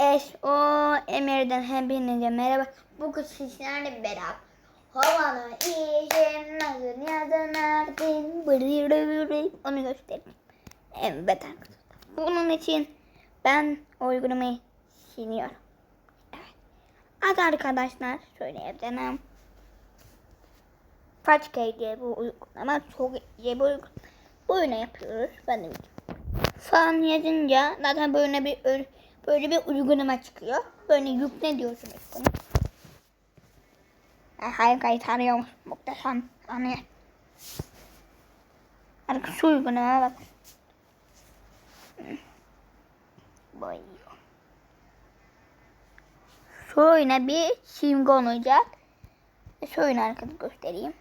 Es o Emir'den hepinize merhaba. Bugün sizlerle beraber havalı işim nasıl yazılırdın bırırırır onu göstereyim. Evet arkadaşlar. Bunun için ben uygulamayı siliyorum. Evet. Arkadaşlar söyleyebilirim. Façkey diye bu uygulama çok iyi bir uygulama. Böyle yapıyoruz. Ben de falan yazınca zaten böyle bir böyle bir uygulama çıkıyor. Böyle yükle diyorsunuz bunu. Hayır kayıt arıyormuş. Muhteşem. Hani Artık şu uygulamaya bak. Böyle. Şöyle bir simge olacak. Şöyle arkadaşlar göstereyim.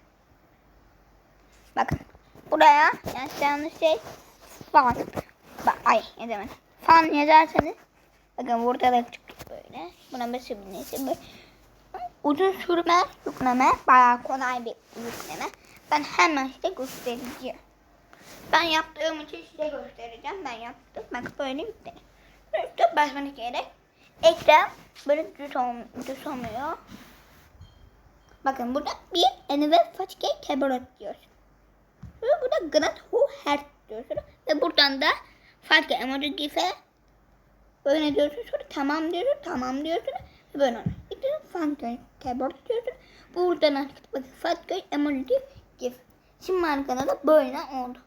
Bakın. Buraya yani yanlış şey falan. Bak ay ne demek. Fan yazarsanız bakın burada da çıkıyor böyle. Buna basabilirsiniz. Böyle. Uzun sürme yükleme bayağı kolay bir yükleme. Ben hemen size göstereceğim. Ben yaptığım için size göstereceğim. Ben yaptım. Bak böyle yükledim. Üstü basmanız gerek. Ekran böyle düz, ol, düz olmuyor. Bakın burada bir ve façke keyboard diyorsun. Ve burada Grant Who Heart diyorsun. Ve buradan da farklı emoji gif'e böyle diyorsun. Sonra tamam diyorsun. Tamam diyorsun. Böyle oluyor. İşte farklı keyboard diyorsun. Buradan artık bakın farklı emoji gif. Şimdi arkada da böyle oldu.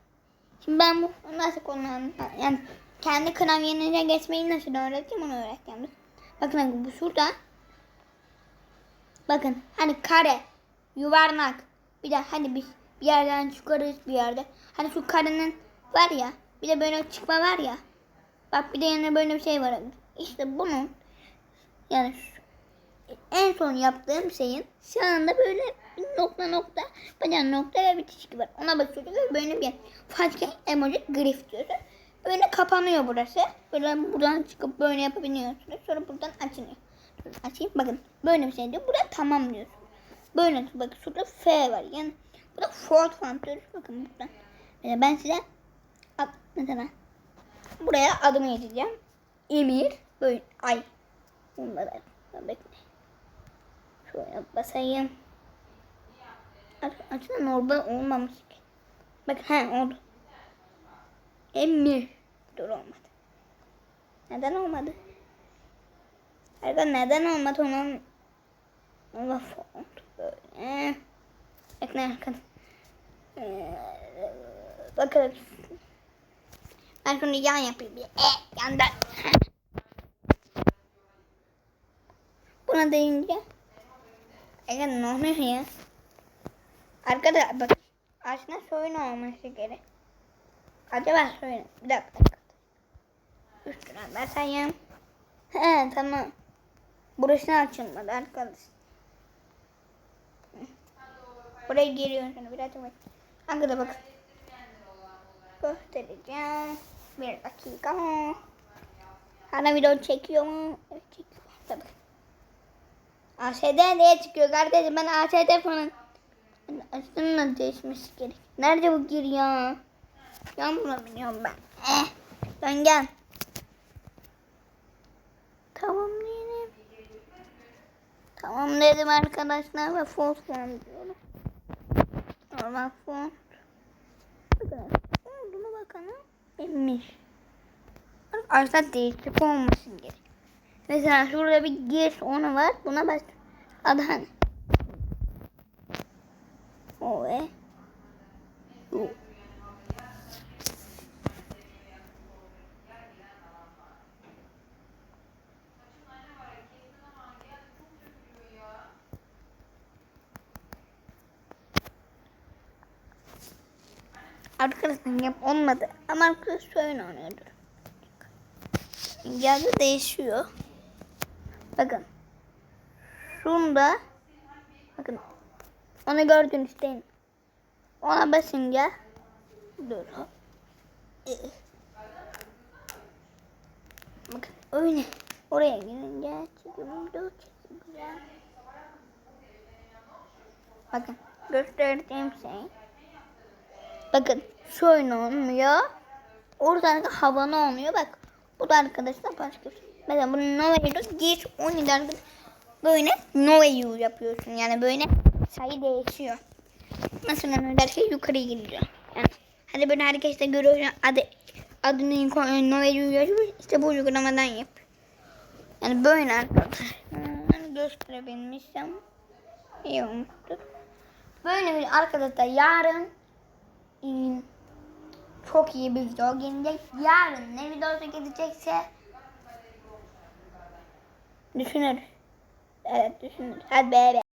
Şimdi ben bu nasıl kullanıyorum? Yani kendi klavyenize geçmeyi nasıl öğreteyim onu öğreteceğim. Bakın bu şurada. Bakın hani kare, yuvarlak. Bir de hani biz bir yerden çıkarız bir yerde. Hani şu karenin var ya. Bir de böyle çıkma var ya. Bak bir de yanında böyle bir şey var. İşte bunun yani en son yaptığım şeyin anda böyle nokta nokta bir nokta ve bir var. Ona basıyorsun ve böyle bir farklı emoji grif diyorsun. Böyle kapanıyor burası. Böyle buradan çıkıp böyle yapabiliyorsunuz. Sonra buradan açılıyor. Açayım. Bakın böyle bir şey diyor. Burada tamam diyorsun. Böyle bakın şurada F var. Yani burada Ford falan diyoruz. Bakın buradan. Mesela ben size mesela buraya adımı yazacağım. Emir böyle ay. Bunları bekle. Şöyle basayım. Açın normal olmamış. Bak he oldu. Emir. Dur olmadı. Neden olmadı? Arkadaşlar neden olmadı onun Allah font böyle. Ekle arkadaşlar. Ee, bakın. Ben şunu yan yapayım. Bir. E, yandan. Buna deyince. Ege ne oluyor ya? Arkadaşlar bak. Aslında şöyle olması gerek. Acaba şöyle. Bir dakika. Üstüne basayım. He tamam. Burası açılmadı arkadaş. Buraya giriyorsun biraz bak. Arkada bak. Göstereceğim. Bir dakika. Hala video çekiyor mu? Evet çekiyor. Tabii. ASD diye çıkıyor kardeşim. Ben ASD falan. Aslında değişmesi gerek. Nerede bu gir ya? Yan bulamıyorum ben. Eh. Dön gel. Tamam diyelim. Tamam dedim arkadaşlar ve font diyorum. Normal font. Buna bakalım. Emmiş. Arkadaşlar değişiklik olmasın gerek. Mesela şurada bir gir onu var. Buna bas. Adı hani. O ve. Bu. Arkadaşlar yap olmadı. Ama arkadaş şöyle oynuyordur. Yazı değişiyor. Bakın. Şunda bakın. Onu gördünüz değil mi? Ona basınca dur. Bakın öyle. Oraya girince çıkıyor. Bakın gösterdiğim şey. Bakın şu oyun olmuyor. Oradan da havanı olmuyor. Bak Bu da arkadaşlar başka bir şey. Mesela bunu Nova Euro geç 17 arkadaşlar. Böyle Euro yapıyorsun. Yani böyle sayı değişiyor. Nasıl önemli derken yukarı gidiyor. Yani hadi böyle herkes de görüyor. Adı, adını koy- Nova Euro yazıyor. İşte bu uygulamadan yap. Yani böyle arkadaşlar. Hmm, gösterebilmişsem iyi olmuştur. Böyle arkadaşlar yarın çok iyi bir video gelecek. Yarın ne videosu gelecekse düşünürüz. Evet düşünürüz. Hadi be be.